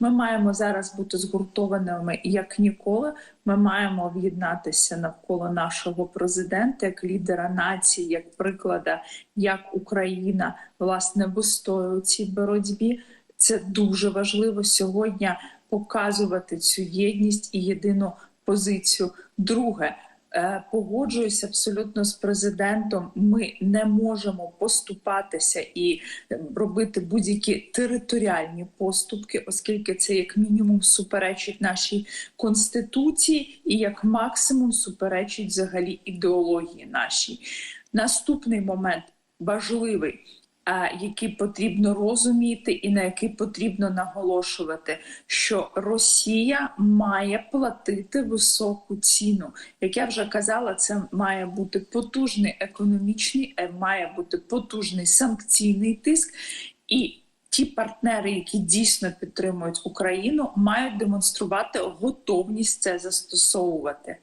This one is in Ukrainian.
Ми маємо зараз бути згуртованими як ніколи. Ми маємо об'єднатися навколо нашого президента як лідера нації, як приклада, як Україна власне вистоює у цій боротьбі. Це дуже важливо сьогодні показувати цю єдність і єдину позицію. Друге. Е, Погоджуюся абсолютно з президентом. Ми не можемо поступатися і робити будь-які територіальні поступки, оскільки це як мінімум суперечить нашій конституції, і як максимум суперечить взагалі ідеології нашій. Наступний момент важливий. А, Який потрібно розуміти, і на який потрібно наголошувати, що Росія має платити високу ціну. Як я вже казала, це має бути потужний економічний, е, має бути потужний санкційний тиск, і ті партнери, які дійсно підтримують Україну, мають демонструвати готовність це застосовувати.